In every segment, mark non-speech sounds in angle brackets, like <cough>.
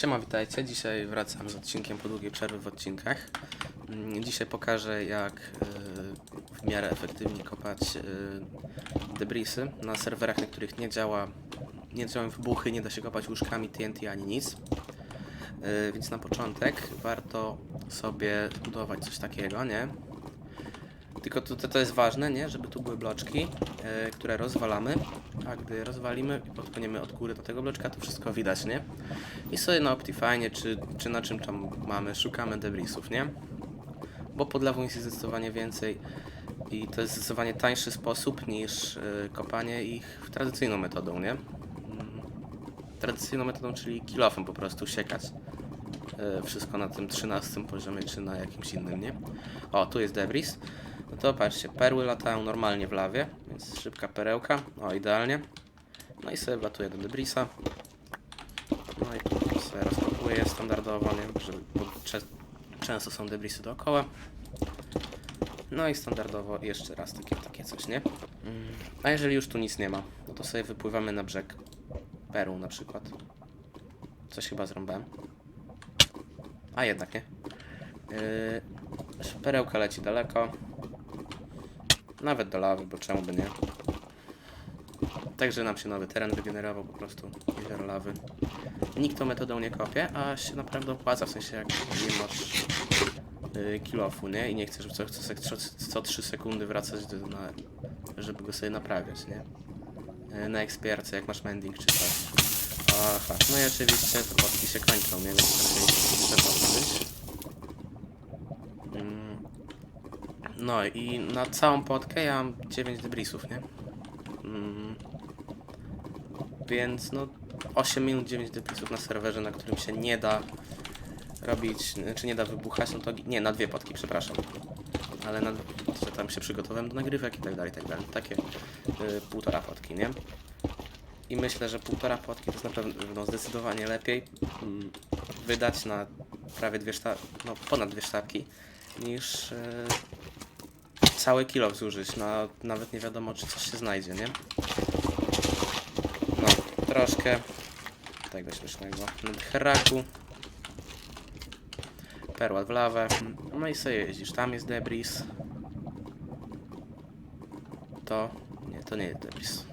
Siema, witajcie. Dzisiaj wracam z odcinkiem po długiej przerwy w odcinkach. Mm, Dzisiaj pokażę jak e, w miarę efektywnie kopać e, debrisy na serwerach, na których nie działa nie działają wybuchy, nie da się kopać łóżkami TNT ani nic. E, Więc na początek warto sobie zbudować coś takiego, nie? Tylko to, to, to jest ważne, nie? Żeby tu były bloczki, e, które rozwalamy, a gdy rozwalimy i podpłyniemy od góry do tego bloczka, to wszystko widać, nie? I sobie na Optifine, czy, czy na czym tam mamy, szukamy debrisów, nie? Bo pod lawą jest zdecydowanie więcej i to jest zdecydowanie tańszy sposób niż e, kopanie ich tradycyjną metodą, nie? Mm, Tradycyjną metodą, czyli kilofem po prostu siekać e, wszystko na tym 13 poziomie, czy na jakimś innym, nie? O, tu jest debris. No to patrzcie, perły latają normalnie w lawie, więc szybka perełka, o idealnie. No i sobie wlatuję do debrisa. No i sobie rozpakuję standardowo, nie? Żeby, bo często są debrisy dookoła. No i standardowo jeszcze raz takie, takie coś, nie? A jeżeli już tu nic nie ma, no to sobie wypływamy na brzeg perł na przykład. Coś chyba zrąbałem. A jednak nie. Yy, perełka leci daleko. Nawet do lawy, bo czemu by nie. Także nam się nowy teren wygenerował po prostu. Jezioro lawy. Nikt tą metodą nie kopie, a się naprawdę opłaca, w sensie jak nie masz yy, kilofu, nie? I nie chcesz co, co, co, co 3 sekundy wracać do, na, żeby go sobie naprawiać, nie? Yy, na ekspierce, jak masz mending czy coś. Aha, no i oczywiście te potki się kończą, nie? Więc trzeba. Mm. No i na całą potkę ja mam 9 debrisów, nie? Mm. Więc no 8 minut 9 debrisów na serwerze, na którym się nie da robić, czy nie da wybuchać, no to nie, na dwie potki, przepraszam. Ale na, że tam się przygotowałem do nagrywek i tak dalej, i tak dalej. Takie y, półtora potki, nie? I myślę, że półtora potki to jest na pewno zdecydowanie lepiej mm, wydać na prawie dwie sztabki, no ponad dwie sztabki, niż e, cały kilo zużyć. No, nawet nie wiadomo, czy coś się znajdzie, nie? No, troszkę tego śmiesznego heraku. Perła w lawę. No i sobie jeździsz. Tam jest debris. To... Nie, to nie jest debris.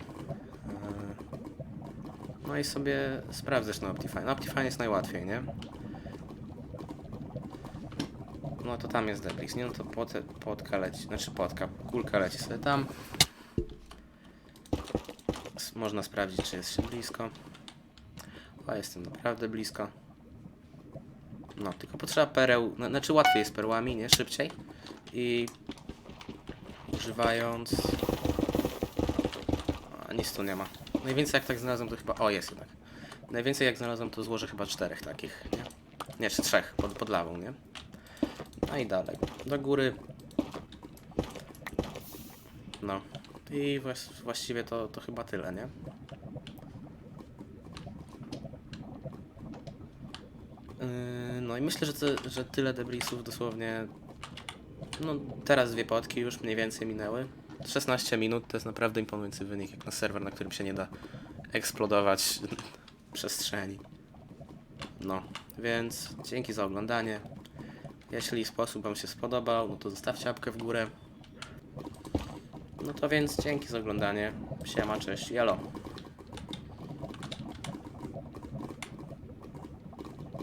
E, No i sobie sprawdzasz na Optifine. Optifine jest najłatwiej, nie? No to tam jest debris, nie? No to płotka leci, znaczy płotka, kulka leci sobie tam. Można sprawdzić, czy jest się blisko. A jestem naprawdę blisko. No, tylko potrzeba pereł, no, znaczy łatwiej jest perłami, nie? Szybciej. I używając... A, nic tu nie ma. Najwięcej jak tak znalazłem to chyba... O, jest jednak. Najwięcej jak znalazłem to złożę chyba czterech takich, nie? Nie, czy trzech, pod, pod lawą, nie? No i dalej. Do góry. No. I właściwie to, to chyba tyle, nie? Yy, no i myślę, że, że tyle debrisów dosłownie. No teraz dwie potki już mniej więcej minęły. 16 minut to jest naprawdę imponujący wynik, jak na serwer, na którym się nie da eksplodować <laughs> przestrzeni. No, więc dzięki za oglądanie. Jeśli sposób Wam się spodobał, no to zostawcie łapkę w górę. No to więc dzięki za oglądanie. Siema, cześć, jalo.